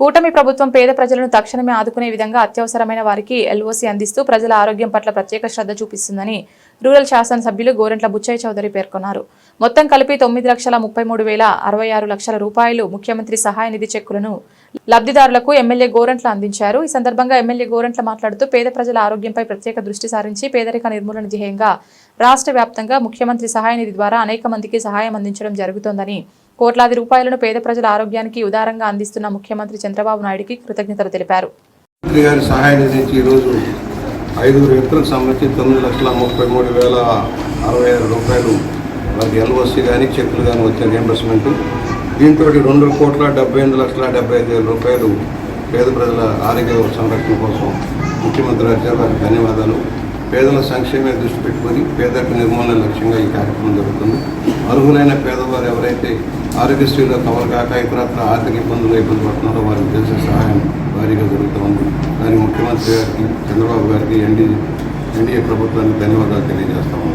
కూటమి ప్రభుత్వం పేద ప్రజలను తక్షణమే ఆదుకునే విధంగా అత్యవసరమైన వారికి ఎల్ఓసి అందిస్తూ ప్రజల ఆరోగ్యం పట్ల ప్రత్యేక శ్రద్ధ చూపిస్తుందని రూరల్ శాసనసభ్యులు గోరెంట్ల బుచ్చయ్య చౌదరి పేర్కొన్నారు. మొత్తం కలిపి తొమ్మిది లక్షల ముప్పై మూడు వేల అరవై ఆరు లక్షల రూపాయలు ముఖ్యమంత్రి సహాయ నిధి చెక్కులను లబ్ధిదారులకు ఎమ్మెల్యే గోరెంట్ల అందించారు. ఈ సందర్భంగా ఎమ్మెల్యే గోరెంట్ల మాట్లాడుతూ పేద ప్రజల ఆరోగ్యంపై ప్రత్యేక దృష్టి సారించి పేదరిక నిర్మూలన ధ్యేయంగా రాష్ట్ర వ్యాప్తంగా ముఖ్యమంత్రి సహాయ నిధి ద్వారా అనేక మందికి సహాయం అందించడం జరుగుతోందని కోట్లాది రూపాయలను పేద ప్రజల ఆరోగ్యానికి ఉదారంగా అందిస్తున్న ముఖ్యమంత్రి చంద్రబాబు నాయుడికి కృతజ్ఞతలు తెలిపారు. మంత్రి గారి సహాయ నిధి నుంచి ఈరోజు ఐదుగురు వ్యక్తులకు సంబంధించి తొమ్మిది లక్షల ముప్పై మూడు వేల అరవై ఆరు రూపాయలు వారికి ఎల్ఓసి కానీ చెక్కులు కానీ వచ్చే రియంబర్స్మెంట్ దీంతో రెండు కోట్ల డెబ్బై ఎనిమిది లక్షల డెబ్బై ఐదు వేల రూపాయలు పేద ప్రజల ఆరోగ్య సంరక్షణ కోసం ముఖ్యమంత్రి గారి ధన్యవాదాలు. పేదల సంక్షేమే దృష్టి పెట్టుకొని పేదరిక నిర్మూలన లక్ష్యంగా ఈ కార్యక్రమం జరుగుతుంది. అర్హులైన పేదవారు ఎవరైతే ఆరోగ్యశ్రీలో కవర్ కాక ఇతరత్ర ఆర్థిక ఇబ్బందులు ఇబ్బంది పడుతున్నారో వారికి చేసే సహాయం భారీగా జరుగుతూ ఉంది. దానికి ముఖ్యమంత్రి గారికి చంద్రబాబు గారికి ఎన్డీ ఎన్డీఏ ప్రభుత్వానికి ధన్యవాదాలు తెలియజేస్తాము